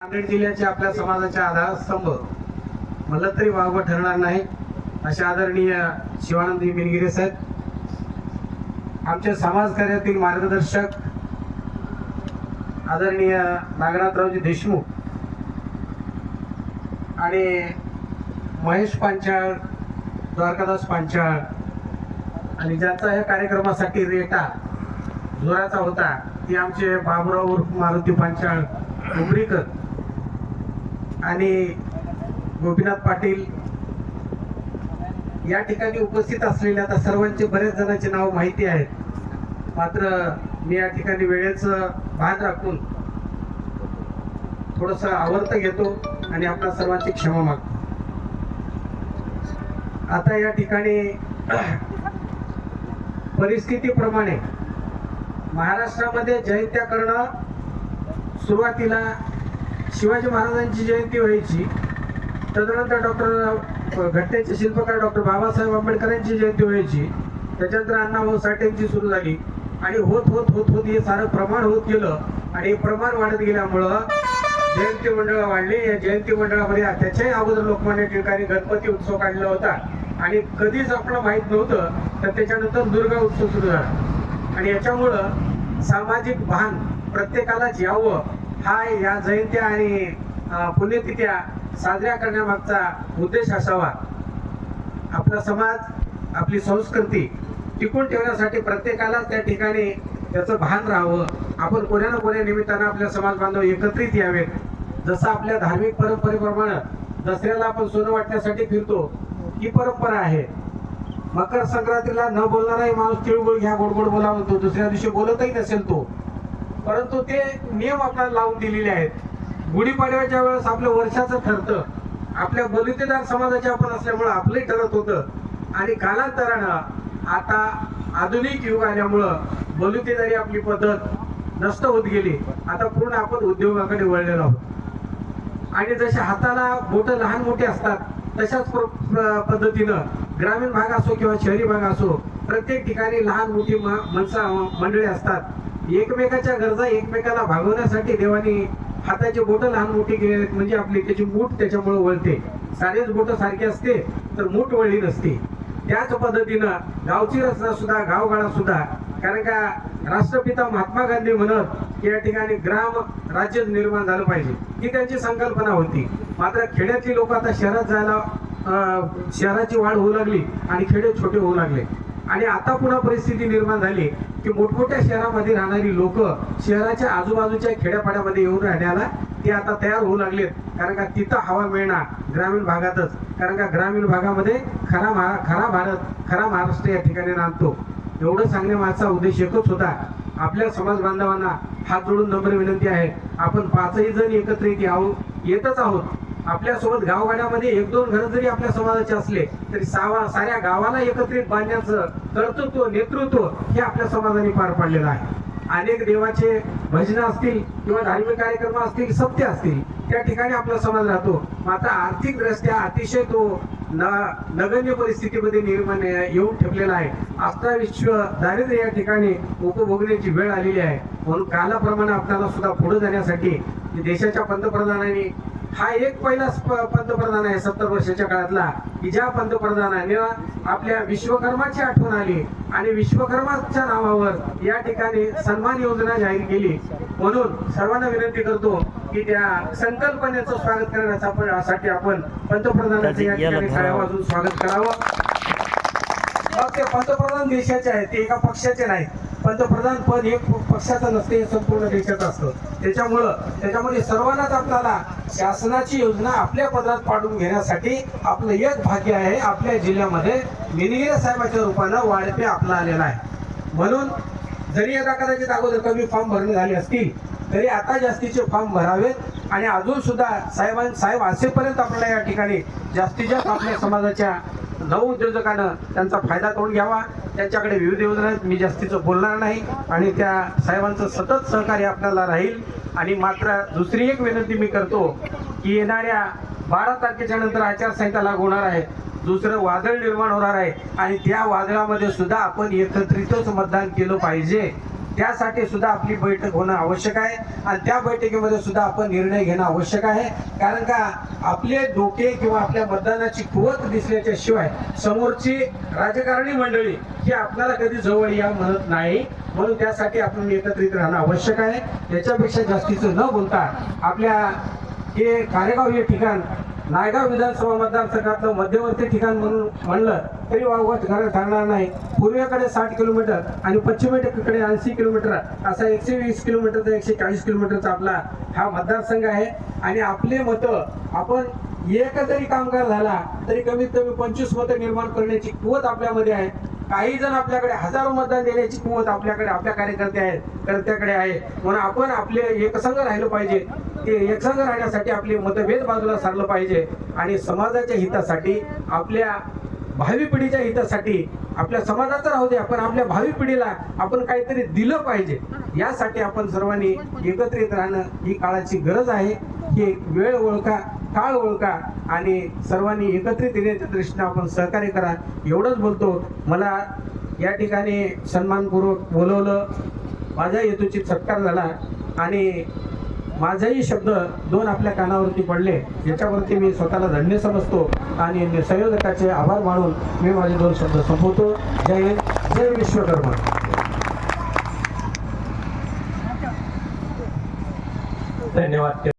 नांदेड जिल्ह्याचे आपल्या समाजाचे आधारस्तंभ म्हणलं तरी वाघ ठरणार नाही. असे आदरणीय शिवानंदी मिनगिरे साहेब. आमच्या समाजकार्यातील मार्गदर्शक आदरणीय नागनाथरावजी देशमुख आणि महेश पांचाळ द्वारकादास पांचाळ आणि ज्यांचा या कार्यक्रमासाठी रेटा जोराचा होता ती आमचे बाबुराव उर्फ मारुती पांचाळ उमरीकर आणि गोपीनाथ पाटील या ठिकाणी उपस्थित असलेल्या आता सर्वांचे बरेच जणांचे नाव माहिती आहेत. मात्र मी या ठिकाणी वेळेचं भान राखून थोडस आवर्त घेतो आणि आपल्या सर्वांची क्षमा मागतो. आता या ठिकाणी परिस्थितीप्रमाणे महाराष्ट्रामध्ये जयंत्या करणं सुरुवातीला शिवाजी महाराजांची जयंती व्हायची तदनंतर डॉक्टर घटनेचे शिल्पकार डॉक्टर बाबासाहेब आंबेडकरांची जयंती व्हायची त्याच्यानंतर अण्णाभाऊ साठेंची सुरू झाली. आणि होत होत होत होत हे सारं प्रमाण होत गेलं आणि हे प्रमाण वाढत गेल्यामुळं जयंती मंडळ वाढली. या जयंती मंडळामध्ये त्याच्याही अगोदर लोकमान्य टिळकांनी गणपती उत्सव काढला होता. आणि कधीच आपलं माहीत नव्हतं तर त्याच्यानंतर दुर्गा उत्सव सुरू झाला. आणि याच्यामुळं सामाजिक भान प्रत्येकालाच यावं हा या जयंत्या आणि पुण्यतिथ्या साजऱ्या करण्यामागचा उद्देश असावा. आपला समाज आपली संस्कृती टिकून ठेवण्यासाठी प्रत्येकाला त्या ठिकाणी त्याचं भान राहावं. आपण कोण्या ना कोण्या निमित्तानं आपल्या समाज बांधव एकत्रित यावेत. जसं आपल्या धार्मिक परंपरेप्रमाणे दसऱ्याला आपण सोनं वाटण्यासाठी फिरतो ही परंपरा आहे. मकर संक्रांतीला न बोलणाराही माणूस तिळगुळ घ्या गोड गोड बोला म्हणतो. दुसऱ्या दिवशी बोलतही नसेल तो. परंतु ते नियम आपल्याला लावून दिलेले आहेत. गुढीपाडव्याच्या वेळेस आपलं वर्षाचं ठरतं. आपल्या बलुतेदार समाजाचे आपण असल्यामुळं आपलंही ठरत होतं. आणि कालांतरानं आता आधुनिक युग आल्यामुळं बलुतेदारी आपली पद्धत नष्ट होत गेली. आता पूर्ण आपण उद्योगाकडे वळलेलो आहोत. आणि जसे हाताला बोट लहान मोठे असतात तशाच प्र- पद्धतीनं ग्रामीण भाग असो किंवा शहरी भाग असो प्रत्येक ठिकाणी लहान मोठी माणसं मंडळी असतात. एकमेकाच्या गरजा एकमेकाला भागवण्यासाठी देवानी हाताची बोट लहान मोठी केली म्हणजे आपली त्याची मूठ त्याच्यामुळे वळते. सारेच बोट सारखे असते तर मूठ वळली नसते. त्याच पद्धतीनं गावची रचना सुद्धा गावगाळा सुद्धा. कारण का राष्ट्रपिता महात्मा गांधी म्हणत की या ठिकाणी ग्राम राज्य निर्माण झालं पाहिजे. ही त्यांची संकल्पना होती. मात्र खेड्यातली लोक आता शहरात जायला शहराची वाढ होऊ लागली आणि खेडे छोटे होऊ लागले. आणि आता पुन्हा परिस्थिती निर्माण झाली की मोठमोठ्या शहरामध्ये राहणारी लोक शहराच्या आजूबाजूच्या खेड्यापाड्यामध्ये येऊन राहण्याला ते आता तयार होऊ लागलेत. कारण का तिथं हवा मिळणार ग्रामीण भागातच. कारण का ग्रामीण भागामध्ये खरा महा खरा भारत खरा महाराष्ट्र या ठिकाणी नांदतो. एवढं सांगण्यामागचा उद्देश एकच होता. आपल्या समाज बांधवांना हात जोडून नम्र विनंती आहे. आपण पाचही जण एकत्रित आहोत येतच आहोत. आपल्यासोबत गावगाड्यामध्ये एक दोन घरं जरी आपल्या समाजाचे असले तरी सावा साऱ्या गावाला एकत्रित बांधण्याचं कर्तृत्व नेतृत्व हे आपल्या समाजाने पार पाडलेलं आहे. अनेक देवाचे भजनं असतील किंवा धार्मिक कार्यक्रम असतील सत्य असतील त्या ठिकाणी आपला समाज राहतो. मात्र आर्थिक दृष्ट्या अतिशय तो न नगण्य परिस्थितीमध्ये निर्माण येऊन ठेपलेला आहे. आता विश्व दारिद्र्य या ठिकाणी उपभोगण्याची वेळ आलेली आहे. म्हणून कालाप्रमाणे आपल्याला सुद्धा पुढे जाण्यासाठी देशाच्या पंतप्रधानांनी हा एक पहिलाच पंतप्रधान आहे सत्तर वर्षाच्या काळातला की ज्या पंतप्रधानाने आपल्या विश्वकर्माची आठवण आली आणि विश्वकर्माच्या नावावर या ठिकाणी सन्मान योजना जाहीर केली. म्हणून सर्वांना विनंती करतो की त्या संकल्पनेचं स्वागत करण्यासाठी आपण पंतप्रधानाचं या ठिकाणी वाजवून स्वागत करावं. मग ते पंतप्रधान देशाचे आहेत ते एका पक्षाचे नाहीत. पंतप्रधान पद हे पक्षाचं नसते हे संपूर्ण देशाचं असतं. त्याच्यामुळं त्याच्यामध्ये सर्वांनाच आपल्याला शासनाची योजना आपल्या पदरात पाडून घेण्यासाठी आपलं एक भाग्य आहे आपल्या जिल्ह्यामध्ये मिनिगिरे साहेबाच्या रूपानं वाढपे आपला आलेला आहे. म्हणून जरी आता कदाचित अगोदर कमी फॉर्म भरणे झाले असतील तरी आता जास्तीचे फॉर्म भरावेत आणि अजून सुद्धा साहेबां साहेब असेपर्यंत आपल्याला या ठिकाणी जास्तीत जास्त आपल्या समाजाच्या नवउद्योजकानं त्यांचा फायदा करून घ्यावा. त्यांच्याकडे विविध योजना आहेत. मी जास्तीचं बोलणार नाही आणि त्या साहेबांचं सतत सहकार्य आपल्याला राहील. आणि मात्र दुसरी एक विनंती मी करतो की येणाऱ्या बारा तारखेच्या नंतर आचारसंहिता लागू होणार आहे. दुसरं वादळ निर्माण होणार आहे. आणि त्या वादळामध्ये सुद्धा आपण एकत्रितच मतदान केलं पाहिजे. त्यासाठी सुद्धा आपली बैठक होणं आवश्यक आहे. आणि त्या बैठकीमध्ये सुद्धा आपण निर्णय घेणं आवश्यक आहे. कारण का आपले डोके किंवा आपल्या मतदानाची कुवत दिसल्याच्या शिवाय समोरची राजकारणी मंडळी ही आपल्याला कधी जवळ या म्हणत नाही. म्हणून त्यासाठी आपण एकत्रित राहणं आवश्यक आहे. त्याच्यापेक्षा जास्तीचं न बोलता आपल्या हे कारेगाव हे ठिकाण नायगाव विधानसभा मतदारसंघातलं मध्यवर्ती ठिकाण म्हणून म्हणलं तरी वावगत ठरणार नाही. पूर्वेकडे साठ किलोमीटर आणि पश्चिमेकडे ऐंशी किलोमीटर असा एकशे वीस किलोमीटरचा एकशे चाळीस किलोमीटरचा आपला हा मतदारसंघ आहे. आणि आपले मतं आपण एक जरी कामगार झाला तरी कमीत कमी पंचवीस मतं निर्माण करण्याची कुवत आपल्यामध्ये आहे. काही जण आपल्याकडे हजारो मतदान देण्याची कुवत आपल्याकडे आपल्या कार्यकर्ते आहेत कर्त्याकडे आहे. म्हणून आपण आपले एकसंघ राहिलं पाहिजे. ते एकसंघ राहण्यासाठी आपले मतभेद बाजूला सारलं पाहिजे. आणि समाजाच्या हितासाठी आपल्या भावी पिढीच्या हितासाठी आपल्या समाजाचा राहू दे आपण आपल्या भावी पिढीला आपण काहीतरी दिलं पाहिजे. यासाठी आपण सर्वांनी एकत्रित राहणं ही काळाची गरज आहे. की वेळ ओळखा काळ ओळखा आणि सर्वांनी एकत्रित येण्याच्या दृष्टीने आपण सहकार्य करा. एवढंच बोलतो. मला या ठिकाणी सन्मानपूर्वक बोलवलं. माझ्या हेतूची सत्कार झाला आणि माझेही शब्द दोन आपल्या कानावरती पडले. याच्यावरती मी स्वतःला धन्य समजतो आणि संयोजकाचे आभार मानून मी माझे दोन शब्द संपवतो. जय हिंद जय विश्वकर्मा. धन्यवाद.